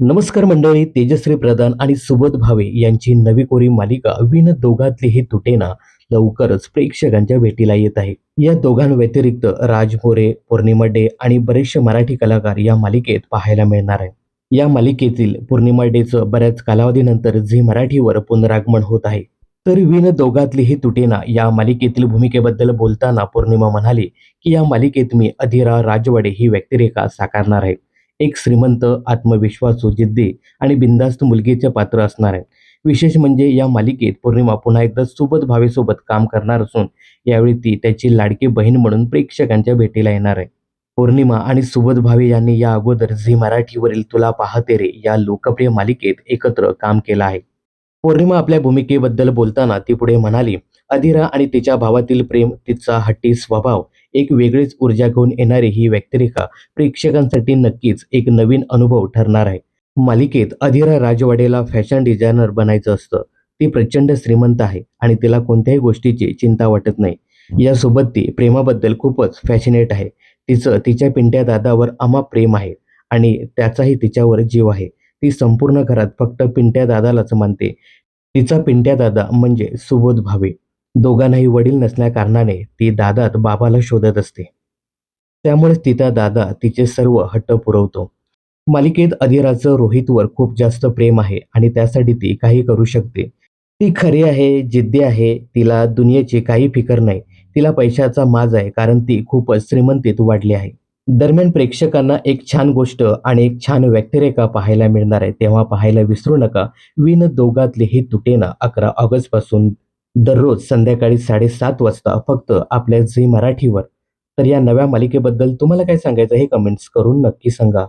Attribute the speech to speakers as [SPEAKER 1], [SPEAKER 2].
[SPEAKER 1] नमस्कार मंडळी तेजश्री प्रधान आणि सुबोध भावे यांची नवी कोरी मालिका विन दोघातली हे तुटेना लवकरच प्रेक्षकांच्या भेटीला येत आहे. या दोघांव्यतिरिक्त राज मोरे पौर्णिमा डे आणि बरेचसे मराठी कलाकार या मालिकेत पाहायला मिळणार आहे. या मालिकेतील पौर्णिमा डेचं बऱ्याच कालावधीनंतर झी मराठीवर पुनरागमन होत आहे. तर विन दोघातली ही तुटेना या मालिकेतील भूमिकेबद्दल बोलताना पौर्णिमा म्हणाली की या मालिकेत मी अधिरा राजवाडे ही व्यक्तिरेखा साकारणार आहे. एक श्रीमंत आत्मविश्वासू जिद्दी आणि बिंदास्त मुलगीचे पात्र असणार आहे विशेष म्हणजे या मालिकेत पौर्णिमा पुन्हा एकदा सुबोध भावेसोबत काम करणार असून यावेळी ती त्याची लाडकी बहीण म्हणून प्रेक्षकांच्या भेटीला येणार आहे. पौर्णिमा आणि सुबोध भावे यांनी या अगोदर झी मराठीवरील तुला पाहते रे या लोकप्रिय मालिकेत एकत्र काम केलं आहे. पौर्णिमा आपल्या भूमिकेबद्दल बोलताना ती पुढे म्हणाली अधिरा आणि तिच्या भावातील प्रेम तिचा हट्टी स्वभाव एक वेगळीच ऊर्जा घेऊन येणारी ही व्यक्तिरेखा प्रेक्षकांसाठी नक्कीच एक नवीन अनुभव ठरणार आहे. मालिकेत अधिरा राजवाडेला फॅशन डिझायनर बनायचं असतं. ती प्रचंड श्रीमंत आहे आणि तिला कोणत्याही गोष्टीची चिंता वाटत नाही. यासोबत ती प्रेमाबद्दल खूपच फॅशिनेट आहे. तिचं तिच्या पिंट्या दादावर अमा प्रेम आहे आणि त्याचाही तिच्यावर जीव आहे. ती संपूर्ण घरात फक्त पिंट्या दादालाच मानते. तिचा पिंट्या दादा म्हणजे सुबोध भावे. दोघांनाही वडील नसल्याकारणाने ती दादात बाबाला शोधत असते. त्यामुळेच तिचा दादा तिचे सर्व हट्ट पुरवतो. मालिकेत अधिराचं रोहितवर खूप जास्त प्रेम आहे आणि त्यासाठी ती काही करू शकते. ती खरी आहे जिद्दी आहे तिला दुनियेची काही फिकर नाही. तिला पैशाचा माज आहे कारण ती खूपच श्रीमंतीत वाढली आहे. दरम्यान प्रेक्षकांना एक छान गोष्ट आणि एक छान व्यक्तिरेखा पाहायला मिळणार आहे. तेव्हा पाहायला विसरू नका. विन दोघातले हे तुटेना अकरा ऑगस्टपासून दररोज संध्याकाळी साडेसात वाजता फक्त आपल्या झी मराठीवर. तर या नव्या मालिकेबद्दल तुम्हाला काय सांगायचं हे कमेंट्स करून नक्की सांगा.